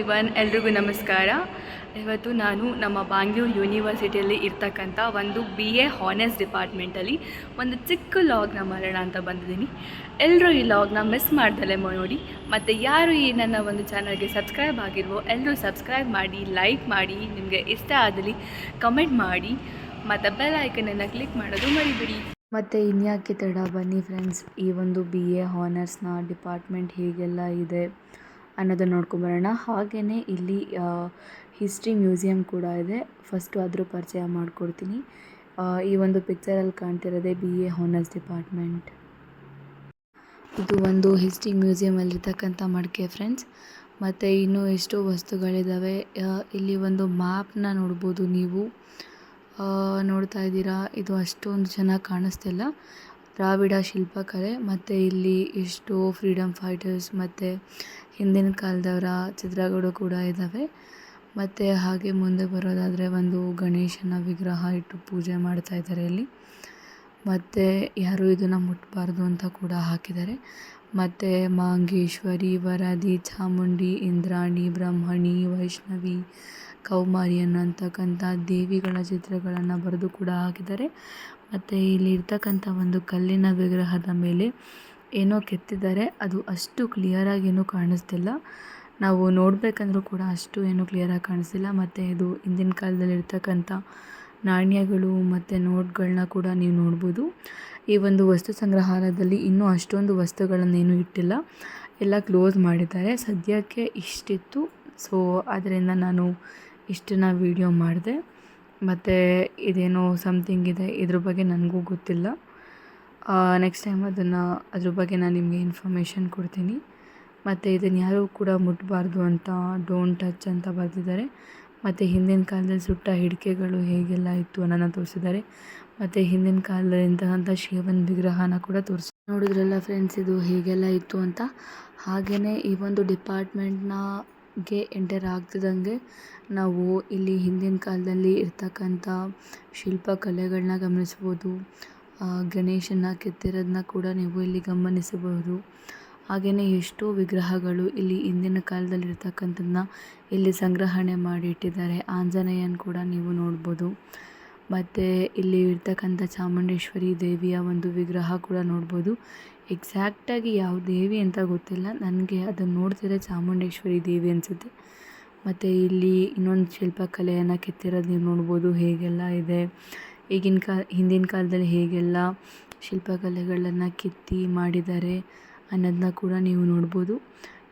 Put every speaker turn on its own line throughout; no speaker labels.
ಇವನ್ ಎಲ್ರಿಗೂ ನಮಸ್ಕಾರ. ಇವತ್ತು ನಾನು ನಮ್ಮ ಬ್ಯಾಂಗ್ಳೂರು ಯೂನಿವರ್ಸಿಟಿಯಲ್ಲಿ ಇರ್ತಕ್ಕಂಥ ಒಂದು ಬಿ ಎ ಹಾನೆಸ್ ಡಿಪಾರ್ಟ್ಮೆಂಟಲ್ಲಿ ಒಂದು ಚಿಕ್ಕ ಲಾಗ್ನ ಮಾಡೋಣ ಅಂತ ಬಂದಿದ್ದೀನಿ. ಎಲ್ಲರೂ ಈ ಲಾಗ್ನ ಮಿಸ್ ಮಾಡ್ದಲೆ ನೋಡಿ. ಮತ್ತು ಯಾರು ಈ ನನ್ನ ಒಂದು ಚಾನಲ್ಗೆ ಸಬ್ಸ್ಕ್ರೈಬ್ ಆಗಿಲ್ವೋ ಎಲ್ಲರೂ ಸಬ್ಸ್ಕ್ರೈಬ್ ಮಾಡಿ ಲೈಕ್ ಮಾಡಿ, ನಿಮಗೆ ಇಷ್ಟ ಆದಲ್ಲಿ ಕಮೆಂಟ್ ಮಾಡಿ. ಮತ್ತು ಬೆಲ್ ಐಕನನ್ನು ಕ್ಲಿಕ್ ಮಾಡೋದು ಮರಿಬಿಡಿ.
ಮತ್ತು ಇನ್ಯಾಕೆ ತಡ ಬನ್ನಿ ಫ್ರೆಂಡ್ಸ್ ಈ ಒಂದು ಬಿ ಎ ಹಾನರ್ಸ್ನ ಡಿಪಾರ್ಟ್ಮೆಂಟ್ ಹೇಗೆಲ್ಲ ಇದೆ? ಅನ್ನೋದನ್ನು ನೋಡ್ಕೊಂಬರೋಣ ಹಾಗೆಯೇ ಇಲ್ಲಿ ಹಿಸ್ಟ್ರಿ ಮ್ಯೂಸಿಯಂ ಕೂಡ ಇದೆ. ಫಸ್ಟು ಅದ್ರ ಪರಿಚಯ ಮಾಡಿಕೊಡ್ತೀನಿ. ಈ ಒಂದು ಪಿಕ್ಚರಲ್ಲಿ ಕಾಣ್ತಿರೋದೇ ಬಿ ಎ ಹಾನರ್ಸ್ ಡಿಪಾರ್ಟ್ಮೆಂಟ್ ಇದು ಒಂದು ಹಿಸ್ಟ್ರಿ ಮ್ಯೂಸಿಯಮಲ್ಲಿರ್ತಕ್ಕಂಥ ಮಡಿಕೆ ಫ್ರೆಂಡ್ಸ್ ಮತ್ತು ಇನ್ನೂ ಎಷ್ಟೋ ವಸ್ತುಗಳಿದ್ದಾವೆ ಇಲ್ಲಿ ಒಂದು ಮ್ಯಾಪ್ನ ನೋಡ್ಬೋದು ನೀವು. ನೋಡ್ತಾ ಇದ್ದೀರಾ? ಇದು ಅಷ್ಟೊಂದು ಚೆನ್ನಾಗಿ ಕಾಣಿಸ್ತಿಲ್ಲ. ದ್ರಾವಿಡ ಶಿಲ್ಪಕಲೆ ಮತ್ತು ಇಲ್ಲಿ ಎಷ್ಟೋ ಫ್ರೀಡಮ್ ಫೈಟರ್ಸ್ ಮತ್ತು ಹಿಂದಿನ ಕಾಲದವರ ಚಿತ್ರಗಳು ಕೂಡ ಇದ್ದಾವೆ ಮತ್ತು ಹಾಗೆ ಮುಂದೆ ಬರೋದಾದರೆ ಒಂದು ಗಣೇಶನ ವಿಗ್ರಹ ಇಟ್ಟು ಪೂಜೆ ಮಾಡ್ತಾ ಇದ್ದಾರೆ ಇಲ್ಲಿ. ಮತ್ತು ಯಾರೂ ಇದನ್ನು ಮುಟ್ಟಬಾರ್ದು ಅಂತ ಕೂಡ ಹಾಕಿದ್ದಾರೆ. ಮತ್ತು ಮಾಂಗೇಶ್ವರಿ, ವರದಿ, ಚಾಮುಂಡಿ, ಇಂದ್ರಾಣಿ, ಬ್ರಹ್ಮಣಿ, ವೈಷ್ಣವಿ ಕೌಮಾರಿ ಅಂತಕ್ಕಂಥ ದೇವಿಗಳ ಚಿತ್ರಗಳನ್ನು ಬರೆದು ಕೂಡ ಹಾಕಿದ್ದಾರೆ. ಮತ್ತು ಇಲ್ಲಿ ಇರ್ತಕ್ಕಂಥ ಒಂದು ಕಲ್ಲಿನ ವಿಗ್ರಹದ ಮೇಲೆ ಏನೋ ಕೆತ್ತಿದ್ದಾರೆ. ಅದು ಅಷ್ಟು ಕ್ಲಿಯರಾಗಿ ಏನೂ ಕಾಣಿಸ್ತಿಲ್ಲ. ನಾವು ನೋಡಬೇಕಂದ್ರೂ ಕೂಡ ಅಷ್ಟು ಏನೂ ಕ್ಲಿಯರಾಗಿ ಕಾಣಿಸ್ತಿಲ್ಲ. ಮತ್ತು ಇದು ಹಿಂದಿನ ಕಾಲದಲ್ಲಿ ಇರ್ತಕ್ಕಂಥ ನಾಣ್ಯಗಳು ಮತ್ತು ನೋಟ್ಗಳನ್ನ ಕೂಡ ನೀವು ನೋಡ್ಬೋದು. ಈ ಒಂದು ವಸ್ತು ಸಂಗ್ರಹಾಲಯದಲ್ಲಿ ಇನ್ನೂ ಅಷ್ಟೊಂದು ವಸ್ತುಗಳನ್ನೇನು ಇಟ್ಟಿಲ್ಲ. ಎಲ್ಲ ಕ್ಲೋಸ್ ಮಾಡಿದ್ದಾರೆ. ಸದ್ಯಕ್ಕೆ ಇಷ್ಟಿತ್ತು. ಸೊ ಅದರಿಂದ ನಾನು ಇಷ್ಟನ್ನ ವೀಡಿಯೋ ಮಾಡಿದೆ. ಮತ್ತು ಇದೇನೋ ಸಮಥಿಂಗ್ ಇದೆ, ಇದ್ರ ಬಗ್ಗೆ ನನಗೂ ಗೊತ್ತಿಲ್ಲ. ನೆಕ್ಸ್ಟ್ ಟೈಮ್ ಅದನ್ನು, ಅದ್ರ ಬಗ್ಗೆ ನಾನು ನಿಮಗೆ ಇನ್ಫಾರ್ಮೇಷನ್ ಕೊಡ್ತೀನಿ. ಮತ್ತು ಇದನ್ನು ಯಾರೂ ಕೂಡ ಮುಟ್ಟಬಾರ್ದು ಅಂತ ಡೋಂಟ್ ಟಚ್ ಅಂತ ಬರೆದಿದ್ದಾರೆ. ಮತ್ತು ಹಿಂದಿನ ಕಾಲದಲ್ಲಿ ಸುಟ್ಟ ಹಿಡಿಕೆಗಳು ಹೇಗೆಲ್ಲ ಇತ್ತು ಅನ್ನೋದನ್ನ ತೋರಿಸಿದ್ದಾರೆ. ಮತ್ತು ಹಿಂದಿನ ಕಾಲದಲ್ಲಿ ಇಂತಹಂಥ ಶಿವನ ವಿಗ್ರಹನ ಕೂಡ ತೋರಿಸಿ ನೋಡಿದ್ರಲ್ಲ ಫ್ರೆಂಡ್ಸ್ ಇದು ಹೇಗೆಲ್ಲ ಇತ್ತು ಅಂತ? ಹಾಗೆಯೇ ಈ ಒಂದು ಡಿಪಾರ್ಟ್ಮೆಂಟ್ನಾಗೆ ಎಂಟರ್ ಆಗ್ತಿದ್ದಂಗೆ ನಾವು ಇಲ್ಲಿ ಹಿಂದಿನ ಕಾಲದಲ್ಲಿ ಇರ್ತಕ್ಕಂಥ ಶಿಲ್ಪಕಲೆಗಳನ್ನ ಗಮನಿಸ್ಬೋದು. ಗಣೇಶನ ಕೆತ್ತಿರೋದನ್ನ ಕೂಡ ನೀವು ಇಲ್ಲಿ ಗಮನಿಸಬಹುದು. ಹಾಗೆಯೇ ಎಷ್ಟೋ ವಿಗ್ರಹಗಳು ಇಲ್ಲಿ ಹಿಂದಿನ ಕಾಲದಲ್ಲಿ ಇರ್ತಕ್ಕಂಥದ್ದನ್ನ ಇಲ್ಲಿ ಸಂಗ್ರಹಣೆ ಮಾಡಿ ಇಟ್ಟಿದ್ದಾರೆ ಆಂಜನೇಯನ ಕೂಡ ನೀವು ನೋಡ್ಬೋದು. ಮತ್ತು ಇಲ್ಲಿ ಇರ್ತಕ್ಕಂಥ ಚಾಮುಂಡೇಶ್ವರಿ ದೇವಿಯ ಒಂದು ವಿಗ್ರಹ ಕೂಡ ನೋಡ್ಬೋದು. ಎಕ್ಸಾಕ್ಟಾಗಿ ಯಾವ ದೇವಿ ಅಂತ ಗೊತ್ತಿಲ್ಲ. ನನಗೆ ಅದನ್ನು ನೋಡ್ತಿದ್ರೆ ಚಾಮುಂಡೇಶ್ವರಿ ದೇವಿ ಅನಿಸುತ್ತೆ. ಮತ್ತು ಇಲ್ಲಿ ಇನ್ನೊಂದು ಶಿಲ್ಪಕಲೆಯನ್ನು ಕೆತ್ತಿರೋದು ನೀವು ನೋಡ್ಬೋದು. ಹೇಗೆಲ್ಲ ಇದೆ? ಈಗಿನ ಕಾ, ಹಿಂದಿನ ಕಾಲದಲ್ಲಿ ಹೇಗೆಲ್ಲ ಶಿಲ್ಪಕಲೆಗಳನ್ನು ಕೆತ್ತಿ ಮಾಡಿದ್ದಾರೆ ಅನ್ನೋದನ್ನ ಕೂಡ ನೀವು ನೋಡ್ಬೋದು.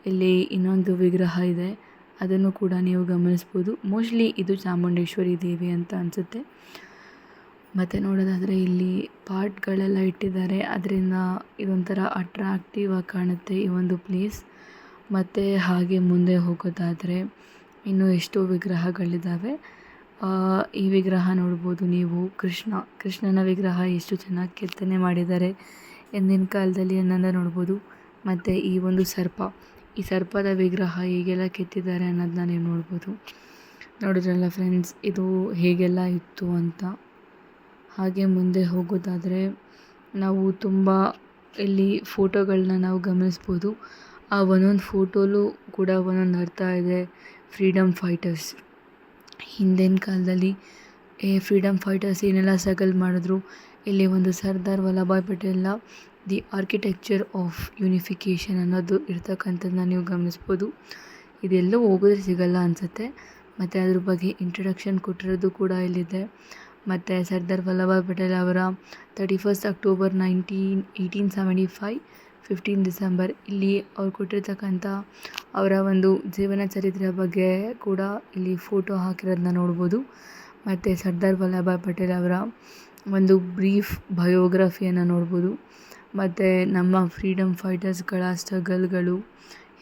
ಇಲ್ಲಿ ಇನ್ನೊಂದು ವಿಗ್ರಹ ಇದೆ. ಅದನ್ನು ಕೂಡ ನೀವು ಗಮನಿಸ್ಬೋದು. ಮೋಸ್ಟ್ಲಿ ಇದು ಚಾಮುಂಡೇಶ್ವರಿ ದೇವಿ ಅಂತ ಅನಿಸುತ್ತೆ. ಮತ್ತು ನೋಡೋದಾದರೆ ಇಲ್ಲಿ ಪಾಟ್ಗಳೆಲ್ಲ ಇಟ್ಟಿದ್ದಾರೆ. ಅದರಿಂದ ಇದೊಂಥರ ಅಟ್ರಾಕ್ಟಿವ್ ಆಗಿ ಕಾಣುತ್ತೆ ಈ ಒಂದು ಪ್ಲೇಸ್ ಮತ್ತು ಹಾಗೆ ಮುಂದೆ ಹೋಗೋದಾದರೆ ಇನ್ನೂ ಎಷ್ಟೋ ವಿಗ್ರಹಗಳಿದ್ದಾವೆ. ಈ ವಿಗ್ರಹ ನೋಡ್ಬೋದು ನೀವು. ಕೃಷ್ಣ. ಕೃಷ್ಣನ ವಿಗ್ರಹ ಎಷ್ಟು ಚೆನ್ನಾಗಿ ಕೆತ್ತನೆ ಮಾಡಿದ್ದಾರೆ. ಹಿಂದಿನ ಕಾಲದಲ್ಲಿ ಅನ್ನೋದನ್ನ ನೋಡ್ಬೋದು. ಮತ್ತು ಈ ಒಂದು ಸರ್ಪ. ಈ ಸರ್ಪದ ವಿಗ್ರಹ ಹೇಗೆಲ್ಲ ಕೆತ್ತಿದ್ದಾರೆ ಅನ್ನೋದನ್ನ ನೀವು ನೋಡ್ಬೋದು. ನೋಡಿದ್ರಲ್ಲ ಫ್ರೆಂಡ್ಸ್ ಇದು ಹೇಗೆಲ್ಲ ಇತ್ತು ಅಂತ. ಹಾಗೆ ಮುಂದೆ ಹೋಗೋದಾದರೆ ನಾವು ತುಂಬ ಇಲ್ಲಿ ಫೋಟೋಗಳನ್ನ ನಾವು ಗಮನಿಸ್ಬೋದು. ಆ ಒಂದೊಂದು ಫೋಟೋಲು ಕೂಡ ಒಂದೊಂದು ಅರ್ಥ ಇದೆ. ಫ್ರೀಡಮ್ ಫೈಟರ್ಸ್ ಹಿಂದಿನ ಕಾಲದಲ್ಲಿ, ಏ ಫ್ರೀಡಮ್ ಫೈಟರ್ಸ್ ಏನೆಲ್ಲ ಸ್ಟ್ರಗಲ್ ಮಾಡಿದ್ರು? ಇಲ್ಲಿ ಒಂದು ಸರ್ದಾರ್ ವಲ್ಲಭಾಯ್ ಪಟೇಲ್ನ ದಿ ಆರ್ಕಿಟೆಕ್ಚರ್ ಆಫ್ ಯೂನಿಫಿಕೇಷನ್ ಅನ್ನೋದು ಇರ್ತಕ್ಕಂಥದ್ದನ್ನ ನೀವು ಗಮನಿಸ್ಬೋದು. ಇದೆಲ್ಲೋ ಹೋಗೋದ್ರೆ ಸಿಗಲ್ಲ ಅನಿಸುತ್ತೆ. ಮತ್ತು ಅದ್ರ ಬಗ್ಗೆ ಇಂಟ್ರಡಕ್ಷನ್ ಕೊಟ್ಟಿರೋದು ಕೂಡ ಇಲ್ಲಿದೆ. ಮತ್ತು ಸರ್ದಾರ್ ವಲ್ಲಭಾಯ್ ಪಟೇಲ್ ಅವರ thirty first October nineteen eighteen seventy five fifteen December ಇಲ್ಲಿ ಅವ್ರು ಕೊಟ್ಟಿರ್ತಕ್ಕಂಥ ಅವರ ಒಂದು ಜೀವನ ಚರಿತ್ರೆಯ ಬಗ್ಗೆ ಕೂಡ ಇಲ್ಲಿ ಫೋಟೋ ಹಾಕಿರೋದನ್ನ ನೋಡ್ಬೋದು. ಮತ್ತು ಸರ್ದಾರ್ ವಲ್ಲಭಾಯ್ ಪಟೇಲ್ ಅವರ ಒಂದು ಬ್ರೀಫ್ ಬಯೋಗ್ರಫಿಯನ್ನು ನೋಡ್ಬೋದು. ಮತ್ತು ನಮ್ಮ ಫ್ರೀಡಮ್ ಫೈಟರ್ಸ್ಗಳ ಸ್ಟ್ರಗಲ್ಗಳು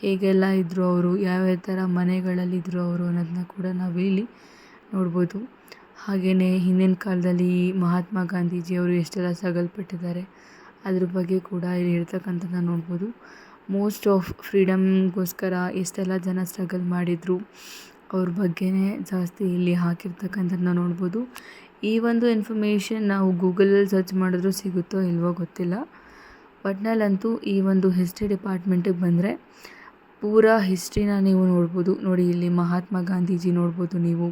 ಹೇಗೆಲ್ಲ ಇದ್ದರು ಅವರು, ಯಾವ್ಯಾವ ಥರ ಮನೆಗಳಲ್ಲಿದ್ದರು ಅವರು ಅನ್ನೋದನ್ನ ಕೂಡ ನಾವು ಇಲ್ಲಿ ನೋಡ್ಬೋದು. ಹಾಗೆಯೇ ಹಿಂದಿನ ಕಾಲದಲ್ಲಿ ಮಹಾತ್ಮ ಗಾಂಧೀಜಿಯವರು ಎಷ್ಟೆಲ್ಲ ಸ್ಟ್ರಗಲ್ ಪಟ್ಟಿದ್ದಾರೆ, ಅದ್ರ ಬಗ್ಗೆ ಕೂಡ ಇಲ್ಲಿ ಇರ್ತಕ್ಕಂಥದ್ದನ್ನ ನೋಡ್ಬೋದು. ಮೋಸ್ಟ್ ಆಫ್ ಫ್ರೀಡಮ್ಗೋಸ್ಕರ ಎಷ್ಟೆಲ್ಲ ಜನ ಸ್ಟ್ರಗಲ್ ಮಾಡಿದರು, ಅವ್ರ ಬಗ್ಗೆನೇ ಜಾಸ್ತಿ ಇಲ್ಲಿ ಹಾಕಿರ್ತಕ್ಕಂಥದ್ದನ್ನ ನೋಡ್ಬೋದು. ಈ ಒಂದು ಇನ್ಫಾರ್ಮೇಷನ್ ನಾವು ಗೂಗಲಲ್ಲಿ ಸರ್ಚ್ ಮಾಡಿದ್ರೂ ಸಿಗುತ್ತೋ ಇಲ್ವೋ ಗೊತ್ತಿಲ್ಲ. ಒಟ್ನಲ್ಲಂತೂ ಈ ಒಂದು ಹಿಸ್ಟ್ರಿ ಡಿಪಾರ್ಟ್ಮೆಂಟಿಗೆ ಬಂದರೆ ಪೂರಾ ಹಿಸ್ಟ್ರಿನ ನೀವು ನೋಡ್ಬೋದು. ನೋಡಿ, ಇಲ್ಲಿ ಮಹಾತ್ಮ ಗಾಂಧೀಜಿ ನೋಡ್ಬೋದು ನೀವು.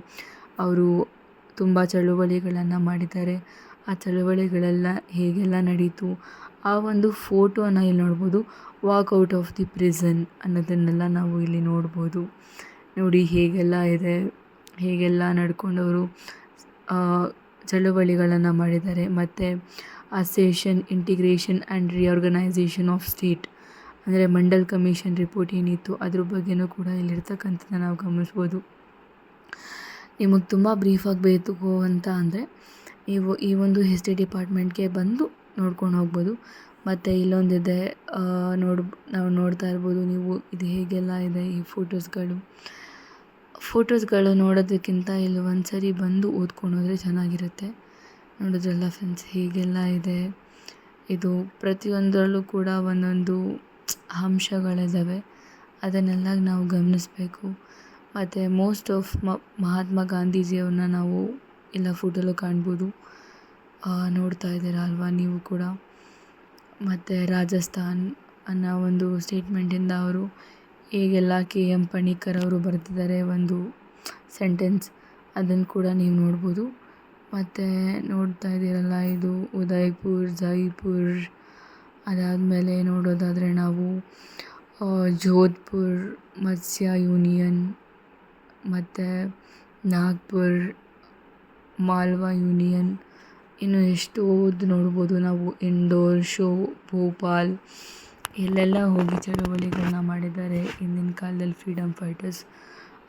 ಅವರು ತುಂಬ ಚಳುವಳಿಗಳನ್ನು ಮಾಡಿದ್ದಾರೆ. ಆ ಚಳುವಳಿಗಳೆಲ್ಲ ಹೇಗೆಲ್ಲ ನಡೀತು? ಆ ಒಂದು ಫೋಟೋನ ಇಲ್ಲಿ ನೋಡ್ಬೋದು. ಔಟ್ ಆಫ್ ದಿ ಪ್ರಿಸನ್ ಅನ್ನೋದನ್ನೆಲ್ಲ ನಾವು ಇಲ್ಲಿ ನೋಡ್ಬೋದು. ನೋಡಿ ಹೇಗೆಲ್ಲ ಇದೆ, ಹೇಗೆಲ್ಲ ನಡ್ಕೊಂಡವರು ಚಳುವಳಿಗಳನ್ನು ಮಾಡಿದ್ದಾರೆ. ಮತ್ತು accession integration and reorganisation of state ಅಂದರೆ ಮಂಡಲ್ ಕಮಿಷನ್ ರಿಪೋರ್ಟ್ ಏನಿತ್ತು, ಅದ್ರ ಬಗ್ಗೆನೂ ಕೂಡ ಇಲ್ಲಿರ್ತಕ್ಕಂಥದ್ದನ್ನ ನಾವು ಗಮನಿಸ್ಬೋದು. ನಿಮಗೆ ತುಂಬ ಬ್ರೀಫಾಗಿ ಬೇಕು ಅಂತ ಅಂದರೆ, ನೀವು ಈ ಒಂದು ಹಿಸ್ಟ್ರಿ ಡಿಪಾರ್ಟ್ಮೆಂಟ್ಗೆ ಬಂದು ನೋಡ್ಕೊಂಡು ಹೋಗ್ಬೋದು. ಮತ್ತು ಇಲ್ಲೊಂದಿದೆ ನೋಡ್, ನಾವು ನೋಡ್ತಾ ಇರ್ಬೋದು ನೀವು ಇದು ಹೇಗೆಲ್ಲ ಇದೆ ಈ ಫೋಟೋಸ್ಗಳು ಫೋಟೋಸ್ಗಳು ನೋಡೋದಕ್ಕಿಂತ ಇಲ್ಲಿ ಒಂದು ಸರಿ ಬಂದು ಓದ್ಕೊಂಡು ಹೋದರೆ ಚೆನ್ನಾಗಿರುತ್ತೆ. ನೋಡಿದ್ರಲ್ಲ ಫ್ರೆಂಡ್ಸ್ ಹೇಗೆಲ್ಲ ಇದೆ. ಇದು ಪ್ರತಿಯೊಂದರಲ್ಲೂ ಕೂಡ ಒಂದೊಂದು ಅಂಶಗಳಿದ್ದಾವೆ ಅದನ್ನೆಲ್ಲ ನಾವು ಗಮನಿಸಬೇಕು. ಮತ್ತು ಮೋಸ್ಟ್ ಆಫ್ ಮಹಾತ್ಮ ಗಾಂಧೀಜಿಯವ್ರನ್ನ ನಾವು ಎಲ್ಲ ಫೋಟೋಲ್ಲೂ ಕಾಣ್ಬೋದು. ನೋಡ್ತಾ ಇದ್ದೀರ ಅಲ್ವಾ ನೀವು ಕೂಡ? ಮತ್ತು ರಾಜಸ್ಥಾನ್ ಅನ್ನೋ ಒಂದು ಸ್ಟೇಟ್ಮೆಂಟಿಂದ ಅವರು ಹೇಗೆಲ್ಲ ಕೆ ಎಂ ಪಣಿಕರ್ ಅವರು ಬರ್ತಿದ್ದಾರೆ ಒಂದು ಸೆಂಟೆನ್ಸ್ ಅದನ್ನು ಕೂಡ ನೀವು ನೋಡ್ಬೋದು. ಮತ್ತು ನೋಡ್ತಾ ಇದ್ದೀರಲ್ಲ ಇದು ಉದಯ್ಪುರ್, ಜೈಪುರ್, ಅದಾದಮೇಲೆ ನೋಡೋದಾದರೆ ನಾವು ಜೋಧ್ಪುರ್ ಮತ್ಸ್ಯ ಯೂನಿಯನ್ ಮತ್ತು ನಾಗ್ಪುರ್, ಮಾಲ್ವಾ ಯೂನಿಯನ್, ಇನ್ನು ಎಷ್ಟೋದು ನೋಡ್ಬೋದು ನಾವು ಇಂಡೋರ್ ಶೋ, ಭೋಪಾಲ್, ಎಲ್ಲೆಲ್ಲ ಹೋಗಿ ಚಳುವಳಿಗಳನ್ನ ಮಾಡಿದ್ದಾರೆ ಹಿಂದಿನ ಕಾಲದಲ್ಲಿ ಫ್ರೀಡಮ್ ಫೈಟರ್ಸ್.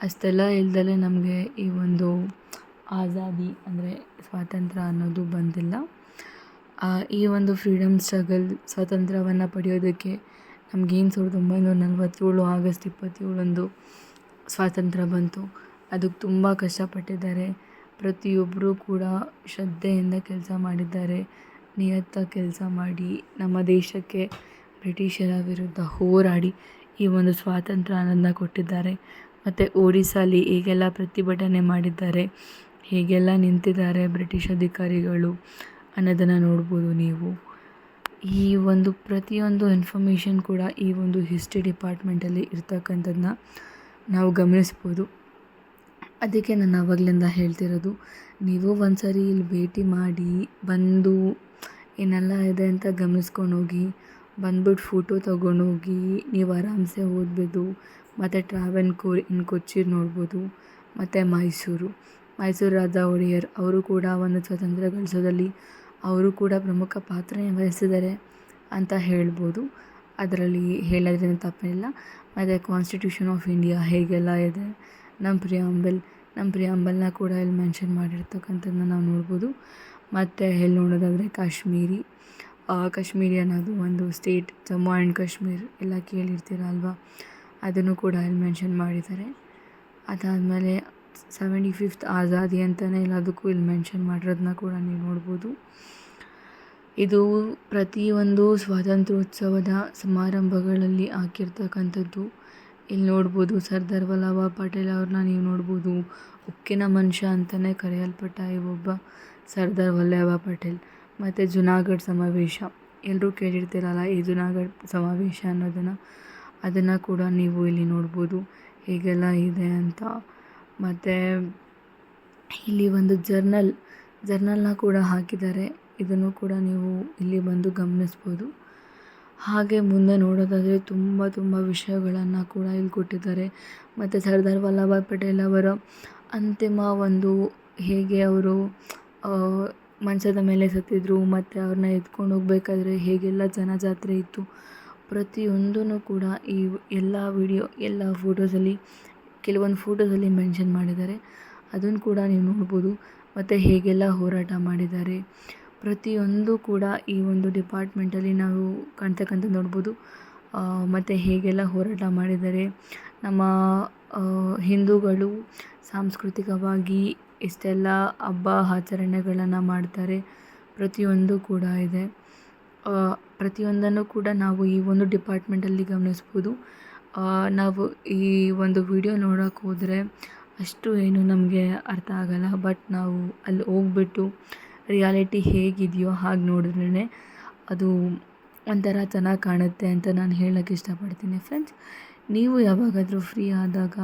ಅಷ್ಟೆಲ್ಲ ಇಲ್ದಲೇ ನಮಗೆ ಈ ಒಂದು ಆಜಾದಿ ಅಂದರೆ ಸ್ವಾತಂತ್ರ್ಯ ಅನ್ನೋದು ಬಂದಿಲ್ಲ. ಈ ಒಂದು ಫ್ರೀಡಮ್ ಸ್ಟ್ರಗಲ್, ಸ್ವಾತಂತ್ರ್ಯವನ್ನು ಪಡೆಯೋದಕ್ಕೆ ನಮಗೇನು ಸಾವಿರದ ಒಂಬೈನೂರ ನಲವತ್ತೇಳು ಆಗಸ್ಟ್ ಇಪ್ಪತ್ತೇಳರಂದು ಸ್ವಾತಂತ್ರ್ಯ ಬಂತು. ಅದಕ್ಕೆ ತುಂಬ ಕಷ್ಟಪಟ್ಟಿದ್ದಾರೆ. ಪ್ರತಿಯೊಬ್ಬರೂ ಕೂಡ ಶ್ರದ್ಧೆಯಿಂದ ಕೆಲಸ ಮಾಡಿದ್ದಾರೆ. ನಿಯತ್ತಾಗಿ ಕೆಲಸ ಮಾಡಿ ನಮ್ಮ ದೇಶಕ್ಕೆ ಬ್ರಿಟಿಷರ ವಿರುದ್ಧ ಹೋರಾಡಿ ಈ ಒಂದು ಸ್ವಾತಂತ್ರ್ಯ ಆನಂದ ಕೊಟ್ಟಿದ್ದಾರೆ. ಮತ್ತು ಒಡಿಸ್ಸಾಲಿ ಹೇಗೆಲ್ಲ ಪ್ರತಿಭಟನೆ ಮಾಡಿದ್ದಾರೆ, ಹೇಗೆಲ್ಲ ನಿಂತಿದ್ದಾರೆ ಬ್ರಿಟಿಷ್ ಅಧಿಕಾರಿಗಳು ಅನ್ನೋದನ್ನು ನೋಡ್ಬೋದು ನೀವು. ಈ ಒಂದು ಪ್ರತಿಯೊಂದು ಇನ್ಫಾರ್ಮೇಷನ್ ಕೂಡ ಈ ಒಂದು ಹಿಸ್ಟ್ರಿ ಡಿಪಾರ್ಟ್ಮೆಂಟಲ್ಲಿ ಇರ್ತಕ್ಕಂಥದ್ದನ್ನ ನಾವು ಗಮನಿಸ್ಬೋದು. ಅದಕ್ಕೆ ನಾನು ಆವಾಗಲಿಂದ ಹೇಳ್ತಿರೋದು, ನೀವು ಒಂದು ಸರಿ ಇಲ್ಲಿ ಭೇಟಿ ಮಾಡಿ, ಬಂದು ಏನೆಲ್ಲ ಇದೆ ಅಂತ ಗಮನಿಸ್ಕೊಂಡು ಹೋಗಿ, ಬಂದ್ಬಿಟ್ಟು ಫೋಟೋ ತೊಗೊಂಡೋಗಿ ನೀವು ಆರಾಮ್ಸೆ ಓದ್ಬೋದು ಮತ್ತು ಟ್ರಾವೆಲ್ ಕೋರ್ ಇನ್ ಕೊಚ್ಚಿ ನೋಡ್ಬೋದು, ಮತ್ತು ಮೈಸೂರು. ಮೈಸೂರು ರಾಜ ಒಡೆಯರ್, ಅವರು ಕೂಡ ಒಂದು ಸ್ವಾತಂತ್ರ್ಯ ಗಳಿಸೋದಲ್ಲಿ, ಅವರು ಕೂಡ ಪ್ರಮುಖ ಪಾತ್ರನೇ ವಹಿಸಿದ್ದಾರೆ ಅಂತ ಹೇಳ್ಬೋದು. ಅದರಲ್ಲಿ ಹೇಳೋದ್ರಿಂದ ತಪ್ಪೇನಿಲ್ಲ ಮತ್ತು ಕಾನ್ಸ್ಟಿಟ್ಯೂಷನ್ ಆಫ್ ಇಂಡಿಯಾ ಹೇಗೆಲ್ಲ ಇದೆ? ನಮ್ಮ ಪ್ರಿಯಾಂಬಲ್ ನಮ್ಮ ಪ್ರಿಯಾಂಬಲ್ನ ಕೂಡ ಇಲ್ಲಿ ಮೆನ್ಷನ್ ಮಾಡಿರ್ತಕ್ಕಂಥದ್ದನ್ನ ನಾವು ನೋಡ್ಬೋದು. ಮತ್ತು ಎಲ್ಲಿ ನೋಡೋದಾದರೆ ಕಾಶ್ಮೀರಿ ಕಾಶ್ಮೀರಿ ಅನ್ನೋದು ಒಂದು ಸ್ಟೇಟ್ ಜಮ್ಮು ಆ್ಯಂಡ್ ಕಾಶ್ಮೀರ್ ಎಲ್ಲ ಕೇಳಿರ್ತೀರ ಅಲ್ವಾ ಅದನ್ನು ಕೂಡ ಇಲ್ಲಿ ಮೆನ್ಷನ್ ಮಾಡಿದ್ದಾರೆ. ಅದಾದಮೇಲೆ ಸೆವೆಂಟಿ ಫಿಫ್ತ್ ಆಜಾದಿ ಅಂತಲೇ ಎಲ್ಲದಕ್ಕೂ ಇಲ್ಲಿ ಮೆನ್ಷನ್ ಮಾಡಿರೋದನ್ನ ಕೂಡ ನೀವು ನೋಡ್ಬೋದು. ಇದು ಪ್ರತಿಯೊಂದು ಸ್ವಾತಂತ್ರ್ಯೋತ್ಸವದ ಸಮಾರಂಭಗಳಲ್ಲಿ ಹಾಕಿರ್ತಕ್ಕಂಥದ್ದು. ಇಲ್ಲಿ ನೋಡ್ಬೋದು ಸರ್ದಾರ್ ವಲ್ಲಭಾಯ್ ಪಟೇಲ್ ಅವ್ರನ್ನ ನೀವು ನೋಡ್ಬೋದು. ಉಕ್ಕಿನ ಮನುಷ್ಯ ಅಂತಲೇ ಕರೆಯಲ್ಪಟ್ಟ ಈ ಒಬ್ಬ ಸರ್ದಾರ್ ವಲ್ಲಭ ಪಟೇಲ್. ಮತ್ತು ಜುನಾಗಢ್ ಸಮಾವೇಶ. ಎಲ್ಲರೂ ಕೇಳಿರ್ತೀರಲ್ಲ ಈ ಜುನಾಗಢ್ ಸಮಾವೇಶ ಅನ್ನೋದನ್ನು. ಅದನ್ನು ಕೂಡ ನೀವು ಇಲ್ಲಿ ನೋಡ್ಬೋದು. ಹೇಗೆಲ್ಲ ಇದೆ ಅಂತ. ಮತ್ತು ಇಲ್ಲಿ ಒಂದು ಜರ್ನಲ್, ಜರ್ನಲ್ನ ಕೂಡ ಹಾಕಿದ್ದಾರೆ. ಇದನ್ನು ಕೂಡ ನೀವು ಇಲ್ಲಿ ಬಂದು ಗಮನಿಸ್ಬೋದು. ಹಾಗೆ ಮುಂದೆ ನೋಡೋದಾದರೆ ತುಂಬ ತುಂಬ ವಿಷಯಗಳನ್ನು ಕೂಡ ಇಲ್ಲಿ ಕೊಟ್ಟಿದ್ದಾರೆ. ಮತ್ತು ಸರ್ದಾರ್ ವಲ್ಲಭಾಯ್ ಪಟೇಲ್ ಅವರ ಅಂತಿಮ ಒಂದು ಹೇಗೆ ಅವರು ಮಂಚದ ಮೇಲೆ ಸತ್ತಿದ್ರು, ಮತ್ತು ಅವ್ರನ್ನ ಎತ್ಕೊಂಡು ಹೋಗ್ಬೇಕಾದ್ರೆ ಹೇಗೆಲ್ಲ ಜನಜಾತ್ರೆ ಇತ್ತು ಪ್ರತಿಯೊಂದೂ ಕೂಡ ಈ ಎಲ್ಲ ವಿಡಿಯೋ, ಎಲ್ಲ ಫೋಟೋಸಲ್ಲಿ, ಕೆಲವೊಂದು ಫೋಟೋಸಲ್ಲಿ ಮೆನ್ಷನ್ ಮಾಡಿದ್ದಾರೆ. ಅದನ್ನು ಕೂಡ ನೀವು ನೋಡ್ಬೋದು. ಮತ್ತು ಹೇಗೆಲ್ಲ ಹೋರಾಟ ಮಾಡಿದ್ದಾರೆ. ಪ್ರತಿಯೊಂದು ಕೂಡ ಈ ಒಂದು ಡಿಪಾರ್ಟ್ಮೆಂಟಲ್ಲಿ ನಾವು ಕಾಣ್ತಕ್ಕಂಥ ನೋಡ್ಬೋದು. ಮತ್ತು ಹೇಗೆಲ್ಲ ಹೋರಾಟ ಮಾಡಿದ್ದಾರೆ. ನಮ್ಮ ಹಿಂದೂಗಳು ಸಾಂಸ್ಕೃತಿಕವಾಗಿ ಇಷ್ಟೆಲ್ಲ ಹಬ್ಬ ಆಚರಣೆಗಳನ್ನು ಮಾಡ್ತಾರೆ ಪ್ರತಿಯೊಂದು ಕೂಡ ಇದೆ. ಪ್ರತಿಯೊಂದನ್ನು ಕೂಡ ನಾವು ಈ ಒಂದು ಡಿಪಾರ್ಟ್ಮೆಂಟಲ್ಲಿ ಗಮನಿಸ್ಬೋದು. ನಾವು ಈ ಒಂದು ವಿಡಿಯೋ ನೋಡೋಕೆ ಹೋದರೆ ಅಷ್ಟು ಏನು ನಮಗೆ ಅರ್ಥ ಆಗಲ್ಲ. ಬಟ್ ನಾವು ಅಲ್ಲಿ ಹೋಗ್ಬಿಟ್ಟು ರಿಯಾಲಿಟಿ ಹೇಗಿದೆಯೋ ಹಾಗೆ ನೋಡಿದ್ರೇ ಅದು ಒಂಥರ ಚೆನ್ನಾಗಿ ಕಾಣುತ್ತೆ ಅಂತ ನಾನು ಹೇಳೋಕ್ಕೆ ಇಷ್ಟಪಡ್ತೀನಿ. ಫ್ರೆಂಡ್ಸ್, ನೀವು ಯಾವಾಗಾದರೂ ಫ್ರೀ ಆದಾಗ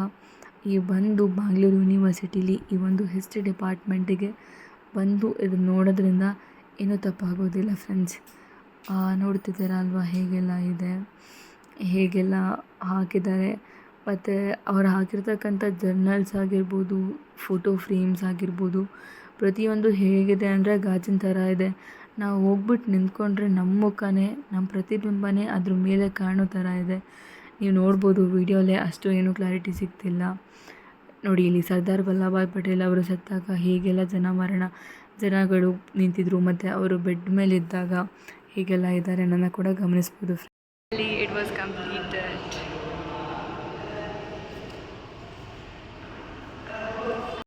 ಈ ಬಂದು ಬ್ಯಾಂಗ್ಳೂರು ಯೂನಿವರ್ಸಿಟಿಲಿ ಈ ಒಂದು ಹಿಸ್ಟ್ರಿ ಡಿಪಾರ್ಟ್ಮೆಂಟಿಗೆ ಬಂದು ಇದು ನೋಡೋದ್ರಿಂದ ಏನೂ ತಪ್ಪಾಗೋದಿಲ್ಲ ಫ್ರೆಂಡ್ಸ್. ನೋಡ್ತಿದ್ದೀರ ಅಲ್ವಾ ಹೇಗೆಲ್ಲ ಇದೆ, ಹೇಗೆಲ್ಲ ಹಾಕಿದ್ದಾರೆ. ಮತ್ತು ಅವ್ರು ಹಾಕಿರ್ತಕ್ಕಂಥ ಜರ್ನಲ್ಸ್ ಆಗಿರ್ಬೋದು ಫೋಟೋ ಫ್ರೇಮ್ಸ್ ಆಗಿರ್ಬೋದು ಪ್ರತಿಯೊಂದು ಹೇಗಿದೆ ಅಂದರೆ ಗಾಜಿನ ಥರ ಇದೆ. ನಾವು ಹೋಗ್ಬಿಟ್ಟು ನಿಂತ್ಕೊಂಡ್ರೆ ನಮ್ಮ ಮುಖನೇ ನಮ್ಮ ಪ್ರತಿಬಿಂಬನೇ ಅದ್ರ ಮೇಲೆ ಕಾಣೋ ಥರ ಇದೆ. ನೀವು ನೋಡ್ಬೋದು ವೀಡಿಯೋಲೇ ಅಷ್ಟು ಏನೂ ಕ್ಲಾರಿಟಿ ಸಿಗ್ತಿಲ್ಲ. ನೋಡಿ, ಇಲ್ಲಿ ಸರ್ದಾರ್ ವಲ್ಲಭಾಯ್ ಪಟೇಲ್ ಅವರು ಸತ್ತಾಗ ಹೇಗೆಲ್ಲ ಜನ ಮರಣ ಜನಗಳು ನಿಂತಿದ್ರು ಮತ್ತು ಅವರು ಬೆಡ್ ಮೇಲೆ ಇದ್ದಾಗ ಹೀಗೆಲ್ಲ ಇದ್ದಾರೆ ನನ್ನ ಕೂಡ ಗಮನಿಸ್ಬೋದು.
It was completed